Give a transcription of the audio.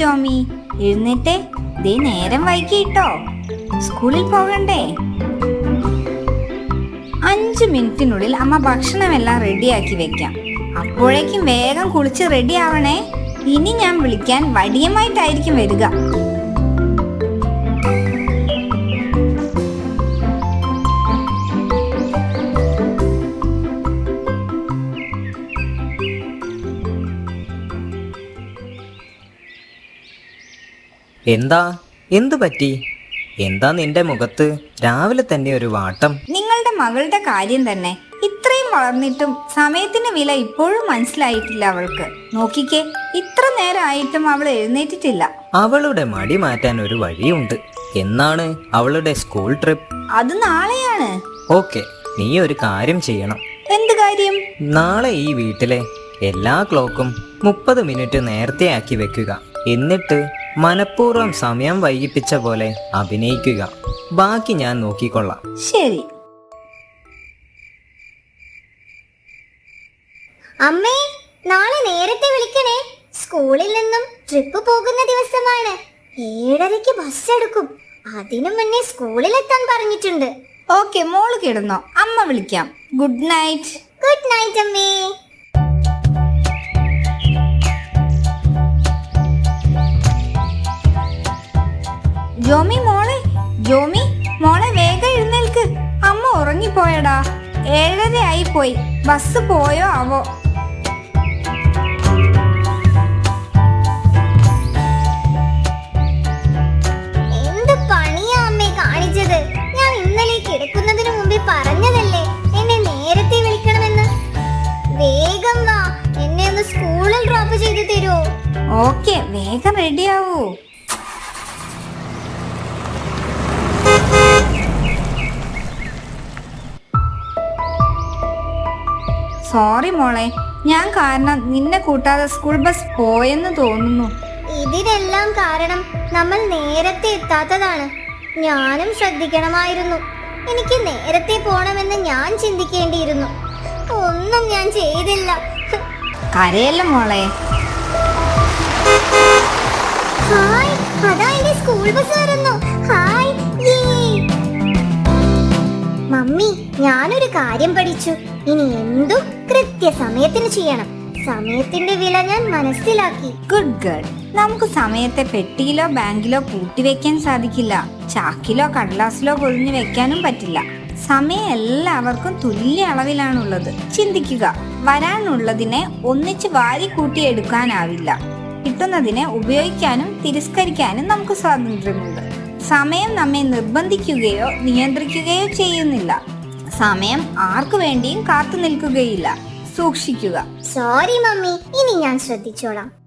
ജോമി. എഴുന്നേറ്റേ ദേ നേരം വൈകിട്ടോ. സ്കൂളിൽ പോകണ്ടേ? അഞ്ച് മിനിറ്റിനുള്ളിൽ അമ്മ ഭക്ഷണമെല്ലാം റെഡിയാക്കി വെക്കാം. അപ്പോഴേക്കും വേഗം കുളിച്ച് റെഡിയാവണേ. ഇനി ഞാൻ വിളിക്കാൻ വടിയമായിട്ടായിരിക്കും വരിക. എന്താ? എന്തു പറ്റി? എന്താ നിന്റെ മുഖത്ത് രാവിലെ തന്നെ ഒരു വാട്ടം? നിങ്ങളുടെ മകളുടെ കാര്യം തന്നെ ഇത്രയും വളർന്നിട്ടും സമയത്തിന് വില ഇപ്പോഴും മനസ്സിലായിട്ടില്ല അവൾക്ക്. നോക്കിക്കേ ഇത്ര നേരമായിട്ടും അവൾ എഴുന്നേറ്റിട്ടില്ല. അവളുടെ മടി മാറ്റാൻ ഒരു വഴിയുണ്ട്. എന്നാണ് അവളുടെ സ്കൂൾ ട്രിപ്പ്? അത് നാളെയാണ്. ഓക്കെ നീ ഒരു കാര്യം ചെയ്യണം. എന്ത് കാര്യം? നാളെ ഈ വീട്ടിലെ എല്ലാ ക്ലോക്കും മുപ്പത് മിനിറ്റ് നേരത്തെ ആക്കി വെക്കുക. എന്നിട്ട് മനഃപൂർവം സമയം വൈകിപ്പിച്ച പോലെ അഭിനയിക്കുക. ബാക്കി ഞാൻ നോക്കിക്കൊള്ളാം. ശരി. അമ്മേ നാളെ നേരത്തെ വിളിക്കണേ. സ്കൂളിൽ നിന്നും ട്രിപ്പ് പോകുന്ന ദിവസമാണ്. ഏഴരയ്ക്ക് ബസ് എടുക്കും. അതിനു മുന്നേ സ്കൂളിലെത്താൻ പറഞ്ഞിട്ടുണ്ട്. ഓക്കെ മോൾ കിടന്നോ. അമ്മ വിളിക്കാം. Good night. ഗുഡ് നൈറ്റ് അമ്മേ. ജോമി മോളെ ജോമി മോളെ വേഗം എഴുന്നേൽക്ക്. അമ്മ ഉറങ്ങിപ്പോയടാ. ഏഴര ആയി പോയി. ബസ് പോയോ ആവോ എന്ത് പണിയാ അമ്മേ കാണിച്ചത്? ഞാൻ ഇന്നലെ കിടക്കുന്നതിന് മുമ്പേ പറഞ്ഞതല്ലേ? എന്നെ നേരത്തെ വിളിക്കണമെന്ന്. വേഗം വാ. എന്നെ ഒന്ന് സ്കൂളിൽ ഡ്രോപ്പ് ചെയ്ത് തരുമോ ഓക്കെ വേഗം റെഡിയാവൂ സോറി മോളെ. ഞാൻ കാരണം നിന്നെ കൂട്ടാതെ സ്കൂൾ ബസ് പോയെന്ന് തോന്നുന്നു. ഇതിനെല്ലാം കാരണം നമ്മൾ നേരത്തെ എത്താത്തതാണ്. ഞാനും ശ്രദ്ധിക്കണമായിരുന്നു. എനിക്ക് നേരത്തെ പോണമെന്ന് ഞാൻ ചിന്തിക്കേണ്ടിയിരുന്നു. ഒന്നും ഞാൻ ചെയ്തില്ല. കരയല്ല മോളെ? ഹായ് അതാ എന്റെ സ്കൂൾ ബസ് വരുന്നു ഹായ്. മമ്മി ഞാനൊരു കാര്യം പഠിച്ചു. ഇനി എന്തും കൃത്യസമയത്തിന് ചെയ്യണം. സമയത്തിന്റെ വില ഞാൻ മനസ്സിലാക്കി. ഗുഡ് ഗേൾ നമുക്ക് സമയത്തെ പെട്ടിയിലോ ബാങ്കിലോ കൂട്ടിവെക്കാൻ സാധിക്കില്ല. ചാക്കിലോ കടലാസിലോ പൊഴിഞ്ഞു വെക്കാനും പറ്റില്ല. സമയം എല്ലാവർക്കും തുല്യ അളവിലാണുള്ളത്. ചിന്തിക്കുക. വരാനുള്ളതിനെ ഒന്നിച്ച് വാരി കൂട്ടിയെടുക്കാനാവില്ല കിട്ടുന്നതിനെ ഉപയോഗിക്കാനും തിരസ്കരിക്കാനും നമുക്ക് സ്വാതന്ത്ര്യമുണ്ട്. സമയം നമ്മെ നിർബന്ധിക്കുകയോ നിയന്ത്രിക്കുകയോ ചെയ്യുന്നില്ല. സമയം ആർക്കു വേണ്ടിയും കാത്തു നിൽക്കുകയില്ല. സൂക്ഷിക്കുക. Sorry mummy. ഇനി ഞാൻ ശ്രദ്ധിച്ചോളാം.